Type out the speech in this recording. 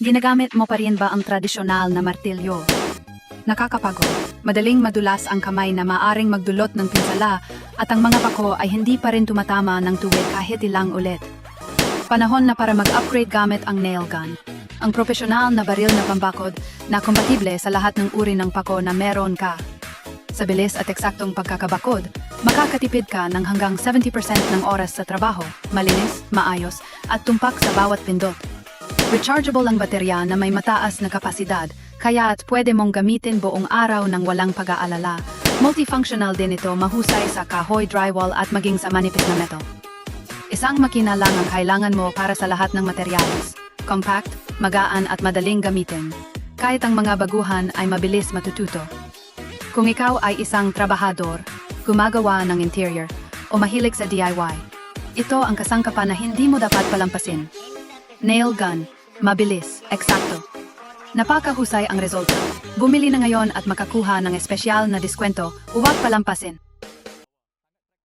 Ginagamit mo pa rin ba ang tradisyonal na martilyo? Nakakapagod. Madaling madulas ang kamay na maaring magdulot ng pinsala at ang mga pako ay hindi pa rin tumatama ng tuwid kahit ilang ulit. Panahon na para mag-upgrade gamit ang nail gun. Ang profesional na baril na pambakod na kompatible sa lahat ng uri ng pako na meron ka. Sa bilis at eksaktong pagkakabakod, makakatipid ka ng hanggang 70% ng oras sa trabaho, malinis, maayos, at tumpak sa bawat pindot. Rechargeable ang baterya na may mataas na kapasidad, kaya at pwede mong gamitin buong araw ng walang pag-aalala. Multifunctional din ito mahusay sa kahoy drywall at maging sa manipis na metal. Isang makina lang ang kailangan mo para sa lahat ng materyales. Compact, magaan at madaling gamitin. Kahit ang mga baguhan ay mabilis matututo. Kung ikaw ay isang trabahador, gumagawa ng interior, o mahilig sa DIY, ito ang kasangkapan na hindi mo dapat palampasin. Nail gun, mabilis, eksakto. Napakahusay ang resulta. Bumili na ngayon at makakuha ng espesyal na diskwento, huwag palampasin.